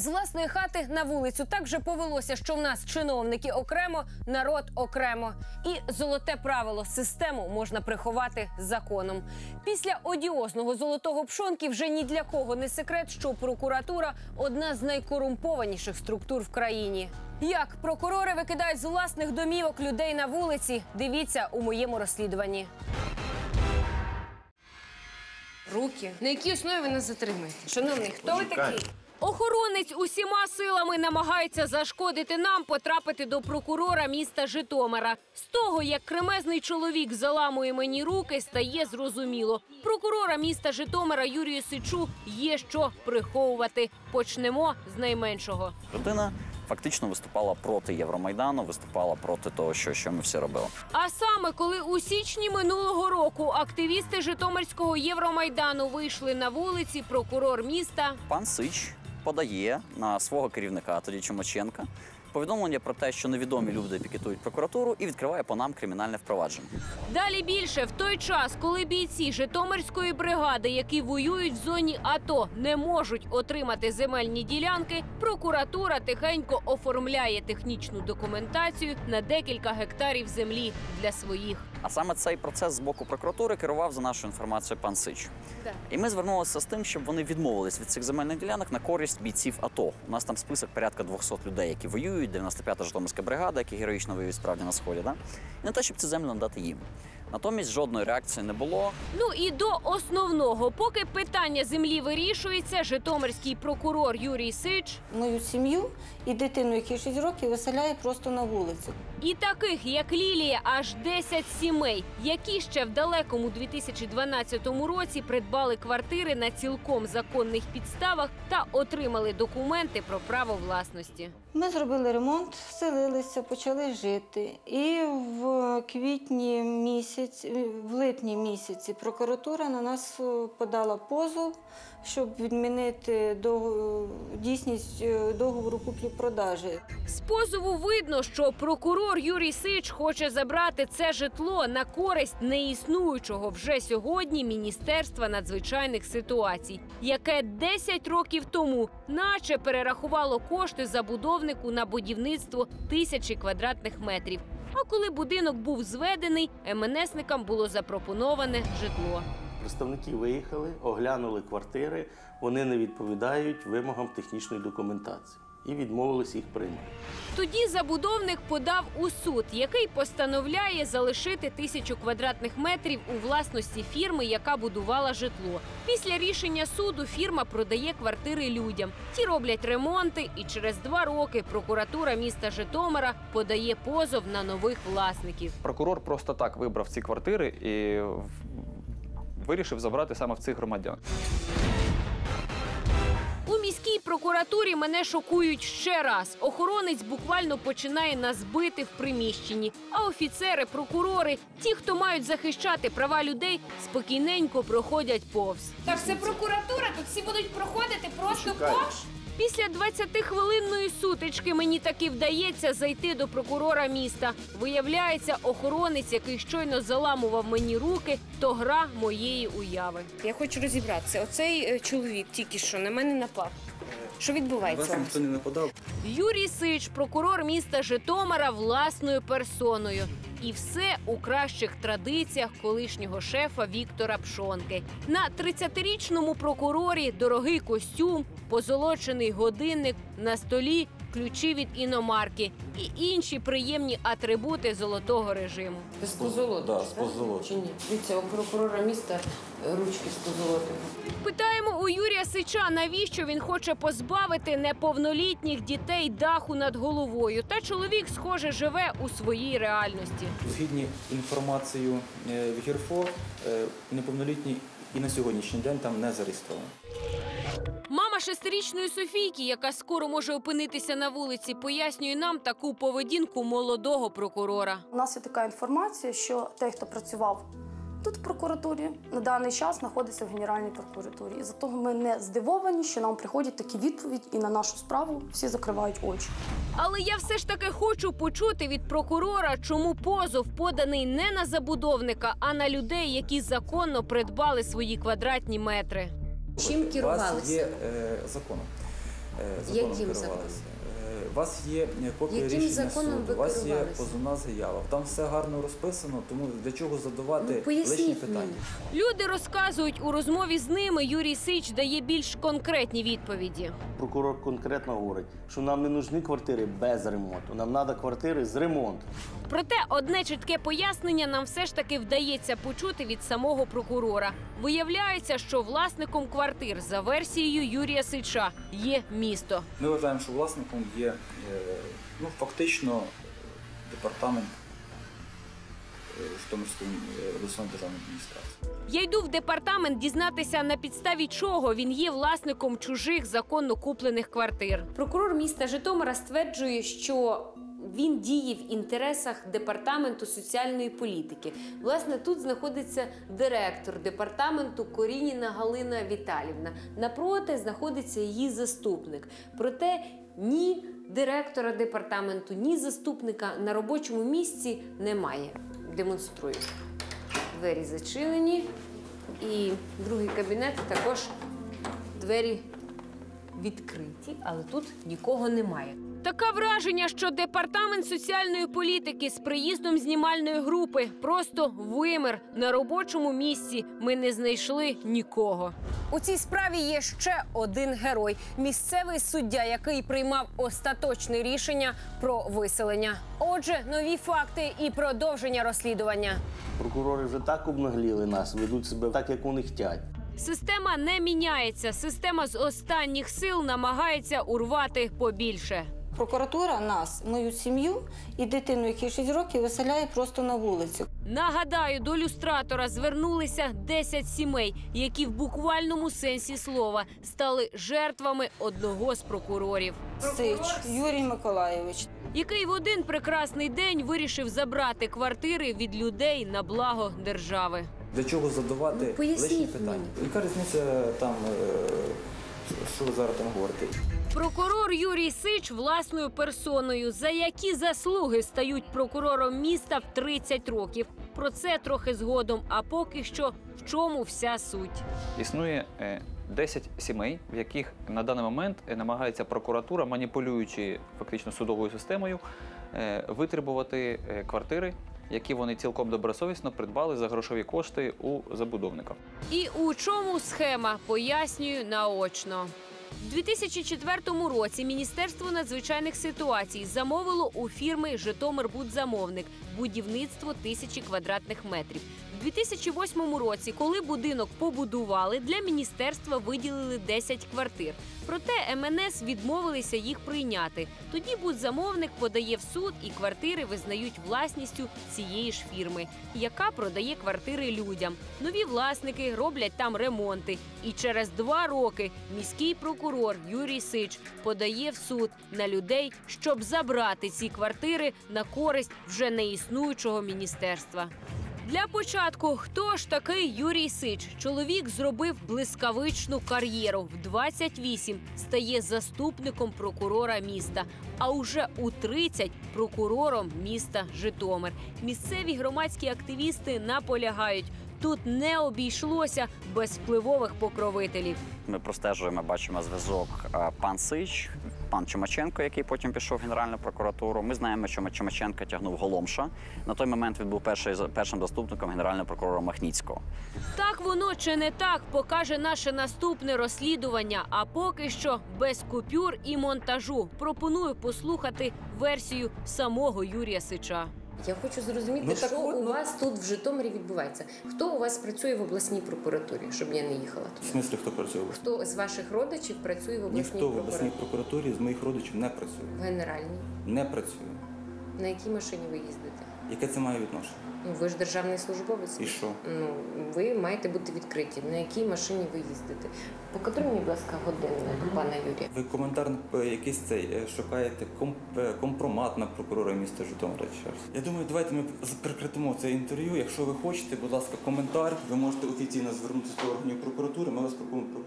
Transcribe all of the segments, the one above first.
З власної хати на вулицю так вже повелося, що в нас чиновники окремо, народ окремо. І золоте правило систему можна приховати законом. Після одіозного золотого пшонки вже ні для кого не секрет, що прокуратура одна з найкорумпованіших структур в країні. Як прокурори викидають з власних домівок людей на вулиці? Дивіться у моєму розслідуванні. Руки. На якій основі ви нас затримаєте? Шановний, хто ви такий? Охоронець усіма силами намагається зашкодити нам потрапити до прокурора міста Житомира. З того, як кремезний чоловік заламує мені руки, стає зрозуміло. Прокурора міста Житомира Юрію Сичу є що приховувати. Почнемо з найменшого. Людина фактично виступала проти Євромайдану, виступала проти того, що, що ми всі робили. А саме коли у січні минулого року активісти Житомирського Євромайдану вийшли на вулиці, прокурор міста Пан Сич подає на свого керівника, тоді Чумаченка, повідомлення про те, що невідомі люди пікетують прокуратуру, і відкриває по нам кримінальне впровадження. Далі більше в той час, коли бійці Житомирської бригади, які воюють в зоні АТО, не можуть отримати земельні ділянки, прокуратура тихенько оформляє технічну документацію на декілька гектарів землі для своїх. А саме цей процес з боку прокуратури керував за нашою інформацією пан Сич. І ми звернулися з тим, щоб вони відмовились від цих земельних ділянок на користь бійців АТО. У нас там список порядка 200 людей, які воюють, 95-та Житомирська бригада, які героїчно воюють справді на сході. Да? І на те, щоб ці землі надати їм. Натомість жодної реакції не було. Ну і до основного, поки питання землі вирішується, житомирський прокурор Юрій Сич Мою сім'ю і дитину, якій 6 років, виселяє просто на вулицю. І таких, як Лілія, аж 10 сімей, які ще в далекому 2012 році придбали квартири на цілком законних підставах та отримали документи про право власності. Ми зробили ремонт, вселилися, почали жити. І в квітні місяць, в липні місяці прокуратура на нас подала позов, щоб відмінити дійсність е, договору куплі-продажі. З позову видно, що прокурор Юрій Сич хоче забрати це житло на користь неіснуючого вже сьогодні Міністерства надзвичайних ситуацій, яке 10 років тому, наче перерахувало кошти забудовнику на будівництво тисячі квадратних метрів. А коли будинок був зведений, МНСникам було запропоноване житло. Представники виїхали, оглянули квартири, вони не відповідають вимогам технічної документації і відмовились їх приймати. Тоді забудовник подав у суд, який постановляє залишити тисячу квадратних метрів у власності фірми, яка будувала житло. Після рішення суду фірма продає квартири людям. Ті роблять ремонти, і через два роки прокуратура міста Житомира подає позов на нових власників. Прокурор просто так вибрав ці квартири і вирішив забрати саме в цих громадян. У міській прокуратурі мене шокують ще раз. Охоронець буквально починає нас бити в приміщенні. А офіцери, прокурори, ті, хто мають захищати права людей, спокійненько проходять повз. Так, це прокуратура. Тут всі будуть проходити просто повз. Після 20-хвилинної сутички мені таки вдається зайти до прокурора міста. Виявляється, охоронець, який щойно заламував мені руки, то гра моєї уяви. Я хочу розібратися. Оцей е, чоловік тільки що на мене напав. Що відбувається? вас? не нападав. Юрій Сич, прокурор міста Житомира, власною персоною. І все у кращих традиціях колишнього шефа Віктора Пшонки. На 30-річному прокурорі дорогий костюм, позолочений годинник на столі, ключі від іномарки і інші приємні атрибути золотого режиму. З позолотою, Да, з позолотою. Чи ні? Дивіться, у прокурора міста ручки з позолотою. Питаємо у Юрія Сича, навіщо він хоче позбавити неповнолітніх дітей даху над головою. Та чоловік, схоже, живе у своїй реальності. Згідні інформацією е, в ГІРФО, е, неповнолітні і на сьогоднішній день там не зареєстровані. Мама шестирічної Софійки, яка скоро може опинитися на вулиці, пояснює нам таку поведінку молодого прокурора. У нас є така інформація, що той, хто працював тут в прокуратурі, на даний час знаходиться в Генеральній прокуратурі. І за того ми не здивовані, що нам приходять такі відповіді, і на нашу справу всі закривають очі. Але я все ж таки хочу почути від прокурора, чому позов поданий не на забудовника, а на людей, які законно придбали свої квадратні метри. Чим У вас є е, законом. е, законом Яким керувалися. законом? У вас є е, копія Яким рішення законом суду, ви у вас є керувалися? позовна заява. Там все гарно розписано, тому для чого задавати Ну, лишні поясніть питання? мені. Люди розказують у розмові з ними. Юрій Сич дає більш конкретні відповіді. Прокурор конкретно говорить, що нам не нужні квартири без ремонту, нам треба квартири з ремонтом. Проте одне чітке пояснення нам все ж таки вдається почути від самого прокурора. Виявляється, що власником квартир за версією Юрія Сича є місто. Ми вважаємо, що власником є е, ну, фактично департамент е, Житомирської е, обласної державної адміністрації. Я йду в департамент дізнатися на підставі чого він є власником чужих законно куплених квартир. Прокурор міста Житомира стверджує, що він діє в інтересах департаменту соціальної політики. Власне, тут знаходиться директор департаменту Корініна Галина Віталівна. Напроти знаходиться її заступник. Проте ні директора департаменту, ні заступника на робочому місці немає. Демонструю. Двері зачинені, і другий кабінет також двері відкриті, але тут нікого немає. Таке враження, що департамент соціальної політики з приїздом знімальної групи просто вимер на робочому місці. Ми не знайшли нікого. У цій справі є ще один герой місцевий суддя, який приймав остаточне рішення про виселення. Отже, нові факти і продовження розслідування. Прокурори вже так обнагліли нас, ведуть себе так, як вони хочуть. Система не міняється. Система з останніх сил намагається урвати побільше. Прокуратура нас, мою сім'ю і дитину, якій 6 років, виселяє просто на вулицю. Нагадаю, до люстратора звернулися 10 сімей, які в буквальному сенсі слова стали жертвами одного з прокурорів, Сич Юрій Миколаєвич. який в один прекрасний день вирішив забрати квартири від людей на благо держави. Для чого задавати Ну, лишні питання? Яка різниця там, е, що ви зараз там говорите? Прокурор Юрій Сич власною персоною, за які заслуги стають прокурором міста в 30 років. Про це трохи згодом. А поки що в чому вся суть. Існує е, 10 сімей, в яких на даний момент е, намагається прокуратура, маніпулюючи фактично судовою системою, е, витребувати е, квартири, які вони цілком добросовісно придбали за грошові кошти у забудовника. І у чому схема пояснюю наочно. У 2004 році Міністерство надзвичайних ситуацій замовило у фірми Житомирбудзамовник будівництво тисячі квадратних метрів. У 2008 році, коли будинок побудували, для міністерства виділили 10 квартир. Проте МНС відмовилися їх прийняти. Тоді будзамовник подає в суд, і квартири визнають власністю цієї ж фірми, яка продає квартири людям. Нові власники роблять там ремонти. І через два роки міський прокурор Юрій Сич подає в суд на людей, щоб забрати ці квартири на користь вже неіснуючого міністерства. Для початку, хто ж такий Юрій Сич? Чоловік зробив блискавичну кар'єру. В 28 стає заступником прокурора міста, а уже у 30 – прокурором міста Житомир. Місцеві громадські активісти наполягають. Тут не обійшлося без впливових покровителів. Ми простежуємо, бачимо зв'язок пан Сич, пан Чумаченко, який потім пішов в Генеральну прокуратуру. Ми знаємо, що Чумаченко тягнув Голомша. На той момент він був перший, першим заступником генерального прокурора Махніцького. Так воно чи не так покаже наше наступне розслідування. А поки що без купюр і монтажу. Пропоную послухати версію самого Юрія Сича. Я хочу зрозуміти, Ну, що от, у ну- вас тут в Житомирі відбувається. Хто у вас працює в обласній прокуратурі, щоб я не їхала В смислі, хто працює? Хто з ваших родичів працює в обласній Ніхто в обласній прокуратурі? прокуратурі з моїх родичів не працює. В генеральній. Не працює. На якій машині ви їздите? Яке це має відношення? Ну, ви ж державний службовець. І що? Ну, ви маєте бути відкриті. На якій машині ви їздите? Мені, будь ласка, годинник пана Юрія. Ви коментар е, якийсь цей е, шукаєте комп, е, компромат на прокурора міста Житомира. Я думаю, давайте ми прекратимо це інтерв'ю. Якщо ви хочете, будь ласка, коментар. Ви можете офіційно звернутися до органів прокуратури. Ми вас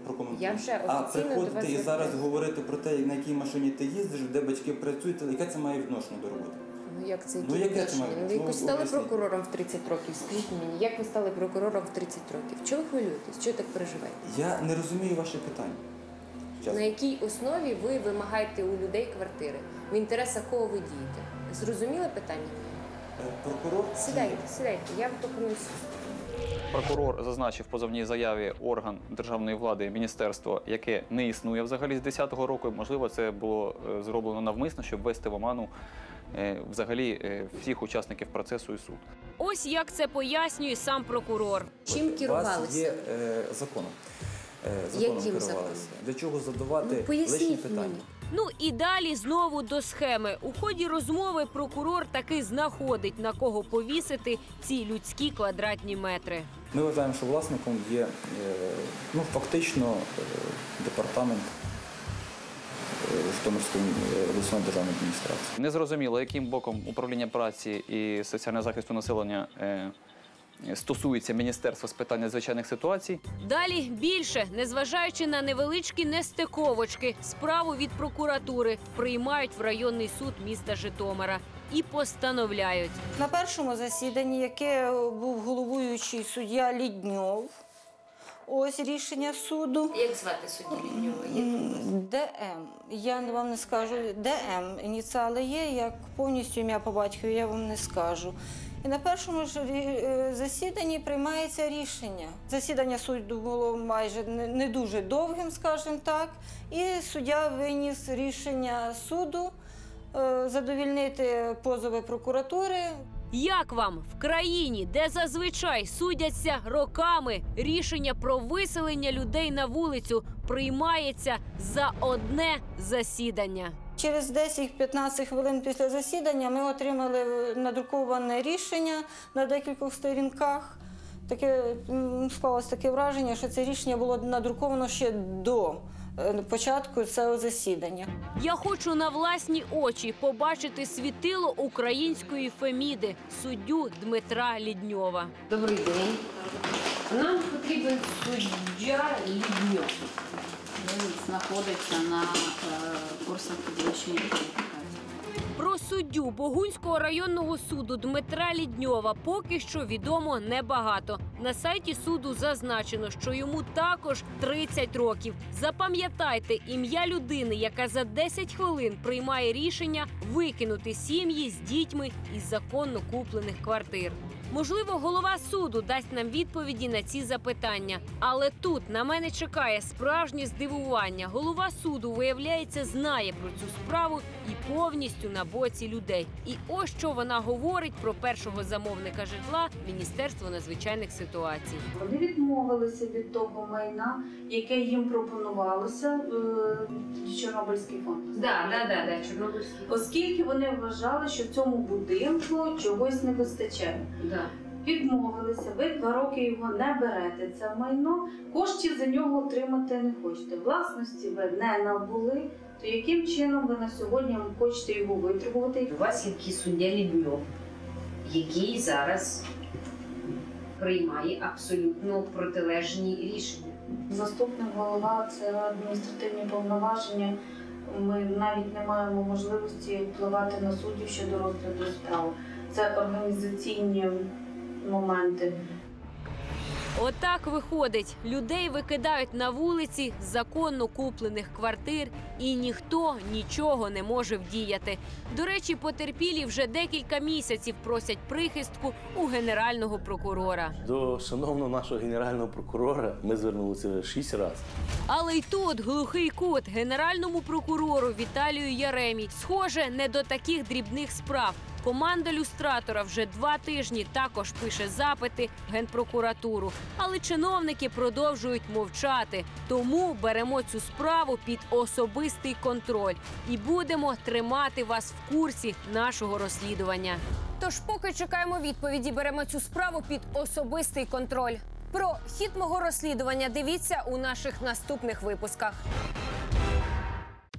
прокоментуємо. Я вже а до приходити вас і зараз говорити про те, на якій машині ти їздиш, де батьки працюють, яке це має відношення до роботи? Ну як це Ну, яке це має ви якось Ну, стали прокурором в 30 років. Скажіть мені, як ви стали прокурором в 30 років? Чого ви хвилюєтесь? Чого так переживаєте? Я не розумію ваше питання. Чесно. На якій основі ви вимагаєте у людей квартири? В інтересах кого ви дієте? Зрозуміле питання? Е, Прокурор Сідайте, сідайте, я вам пропоную. Прокурор зазначив в позовній заяві орган державної влади, міністерство, яке не існує взагалі з 10-го року. Можливо, це було е, зроблено навмисно, щоб ввести в оману взагалі е, всіх учасників процесу і суд. Ось як це пояснює сам прокурор. Чим У вас керувалися? є е, законом. Е, законом Яким керувалися. законом? Для чого задавати Ну, лишні питання? мені. Ну і далі знову до схеми. У ході розмови прокурор таки знаходить на кого повісити ці людські квадратні метри. Ми вважаємо, що власником є е, ну, фактично е, департамент е, Житомирської е, обласної державної адміністрації. Незрозуміло, яким боком управління праці і соціального захисту населення е, стосується Міністерства з питань надзвичайних ситуацій. Далі більше, незважаючи на невеличкі нестиковочки, справу від прокуратури приймають в районний суд міста Житомира і постановляють. На першому засіданні, яке був головуючий суддя Лідньов, ось рішення суду. Як звати суддю Лідньова? ДМ. Я вам не скажу. ДМ. Ініціали є, як повністю ім'я по батькові я вам не скажу. І на першому ж е, засіданні приймається рішення. Засідання суду було майже не, не дуже довгим, скажімо так. І суддя виніс рішення суду е, задовільнити позови прокуратури. Як вам в країні, де зазвичай судяться роками, рішення про виселення людей на вулицю приймається за одне засідання? Через 10-15 хвилин після засідання ми отримали надруковане рішення на декількох сторінках. Таке склалось таке враження, що це рішення було надруковано ще до початку цього засідання. Я хочу на власні очі побачити світило української феміди, суддю Дмитра Лідньова. Добрий день. Нам потрібен суддя Лідньов. Він знаходиться на е, курсах підвищення. Про суддю Богунського районного суду Дмитра Лідньова поки що відомо небагато. На сайті суду зазначено, що йому також 30 років. Запам'ятайте ім'я людини, яка за 10 хвилин приймає рішення викинути сім'ї з дітьми із законно куплених квартир. Можливо, голова суду дасть нам відповіді на ці запитання. Але тут на мене чекає справжнє здивування. Голова суду, виявляється, знає про цю справу і повністю на боці людей. І ось що вона говорить про першого замовника житла Міністерство надзвичайних ситуацій. Вони відмовилися від того майна, яке їм пропонувалося е, Чорнобильський фонд. Да, да, да, да, Чорнобильський. Оскільки вони вважали, що в цьому будинку чогось не вистачає. Да. Відмовилися, ви два роки його не берете це майно, коштів за нього отримати не хочете. Власності ви не набули. То яким чином ви на сьогодні хочете його витребувати? У вас є такий суддя Лідньов, який зараз приймає абсолютно протилежні рішення. Заступник голова це адміністративні повноваження. Ми навіть не маємо можливості впливати на суддів щодо розгляду справ. Це організаційні моменти. Отак виходить, людей викидають на вулиці з законно куплених квартир, і ніхто нічого не може вдіяти. До речі, потерпілі вже декілька місяців просять прихистку у генерального прокурора. До шановного нашого генерального прокурора ми звернулися шість разів. Але й тут глухий кут генеральному прокурору Віталію Яремі. Схоже, не до таких дрібних справ. Команда люстратора вже два тижні також пише запити генпрокуратуру, але чиновники продовжують мовчати. Тому беремо цю справу під особистий контроль і будемо тримати вас в курсі нашого розслідування. Тож, поки чекаємо відповіді, беремо цю справу під особистий контроль. Про хід мого розслідування дивіться у наших наступних випусках.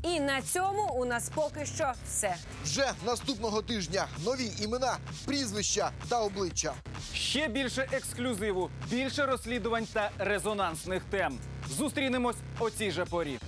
І на цьому у нас поки що все. Вже наступного тижня нові імена, прізвища та обличчя. Ще більше ексклюзиву, більше розслідувань та резонансних тем. Зустрінемось о цій же порі.